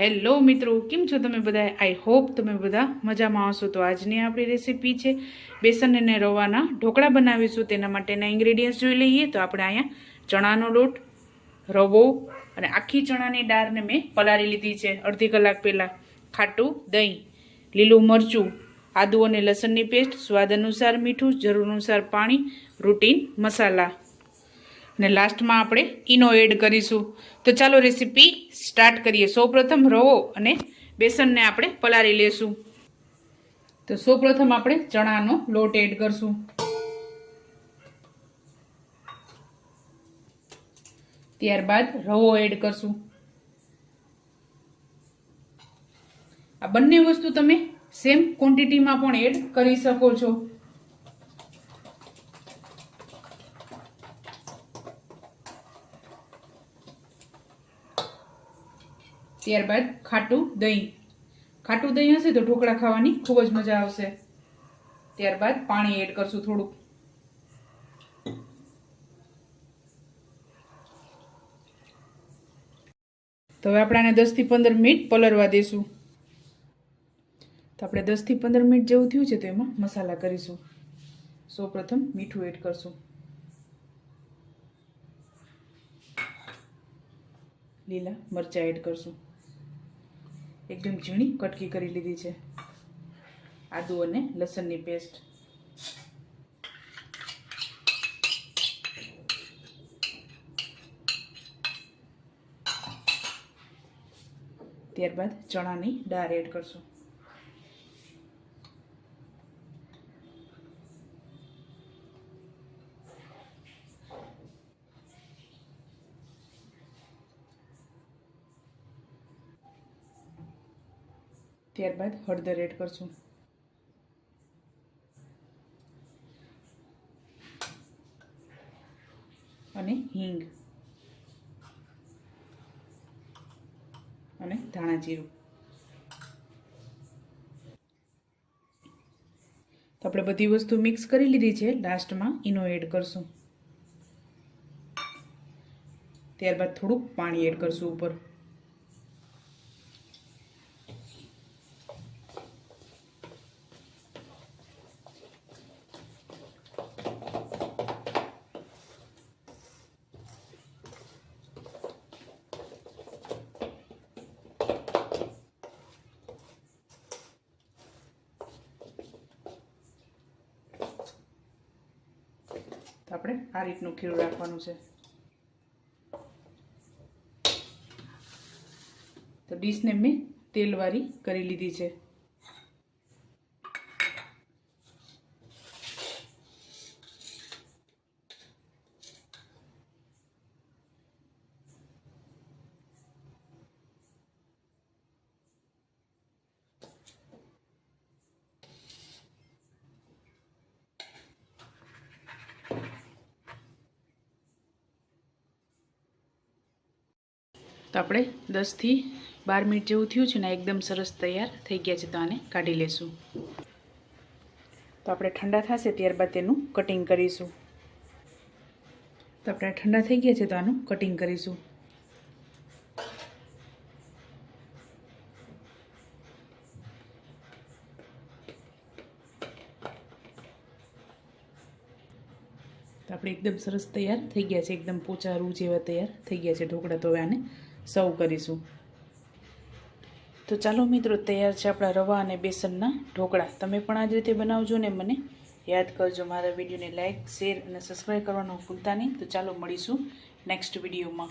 Hello મિત્રો, કેમ છો તમે બધા? આઈ હોપ તમે બધા મજામાં આવશો તો આજની આપણી રેસીપી છે બેસન અને રવાના ઢોકળા બનાવીશું. તેના માટેના ઇન્ગ્રેડિયન્ટ્સ જોઈ લઈએ. તો આપણે અહીંયા ચણાનો લોટ, રવો અને આખી ચણાની દાળને મેં પલાળી લીધી છે. અડધી કલાક પહેલાં ખાટું, દહીં, લીલું મરચું, આદુ અને લસણની પેસ્ટ સ્વાદ અનુસાર મીઠું, જરૂર અનુસાર પાણી રૂટીન મસાલા. અને લાસ્ટમાં આપણે ઈનો એડ કરીશું. તો ચાલો રેસીપી સ્ટાર્ટ કરીએ. સૌપ્રથમ રવો અને બેસનને આપણે પલાળી લેશું. તો સૌપ્રથમ આપણે ચણાનો લોટ એડ કરશું. ત્યારબાદ રવો એડ કરશું. આ બંને વસ્તુ તમે સેમ ક્વોન્ટિટીમાં પણ એડ કરી શકો છો. ત્યારબાદ ખાટું દહીં. ખાટું દહીં હશે તો ઢોકળા ખાવાની ખૂબ જ મજા આવશે. ત્યારબાદ પાણી એડ કરશું થોડુંક. તો હવે આપણે આને દસથી પંદર મિનિટ પલળવા દઈશું તો આપણે દસથી પંદર મિનિટ જેવું થયું છે તો એમાં મસાલા કરીશું. સૌપ્રથમ મીઠું એડ કરશું. લીલા મરચાં એડ કરશું. એકદમ ઝીણી કટકી કરી લીધી છે. આદુ અને લસણની પેસ્ટ ત્યારબાદ ચણાની દાળ એડ કરશું. ત્યારબાદ હળદર એડ કરશું. અને હિંગ. અને ધાણા જીરું. તો આપણે બધી વસ્તુ મિક્સ કરી લીધી છે. લાસ્ટમાં ઈનો એડ કરશું. ત્યારબાદ થોડુંક પાણી એડ કરશું ઉપર. આપણે આ રીતનું ખીરું રાખવાનું છે. તો ડીશને મેં તેલવાળી કરી લીધી છે. તો આપણે દસથી બાર મિનિટ જેવું થયું છે ને એકદમ સરસ તૈયાર થઈ ગયા છે તો આને કાઢી લેશું. તો આપણે ઠંડા થશે ત્યારબાદ તેનું કટિંગ કરીશું. તો આપણે ઠંડા થઈ ગયા છે તો આનું કટિંગ કરીશું. તો આપણે એકદમ સરસ તૈયાર થઈ ગયા છે, એકદમ પોચા રૂ જેવા તૈયાર થઈ ગયા છે ઢોકળા તો હવે આને સર્વ કરીશું. તો ચાલો મિત્રો, તૈયાર છે આપણા રવા અને બેસનના ઢોકળા. તમે પણ આ જ રીતે બનાવજો ને મને યાદ કરજો મારા વિડીયોને લાઇક શેર અને સબસ્ક્રાઈબ કરવાનું ભૂલતા નહીં. તો ચાલો મળીશું નેક્સ્ટ વિડીયોમાં.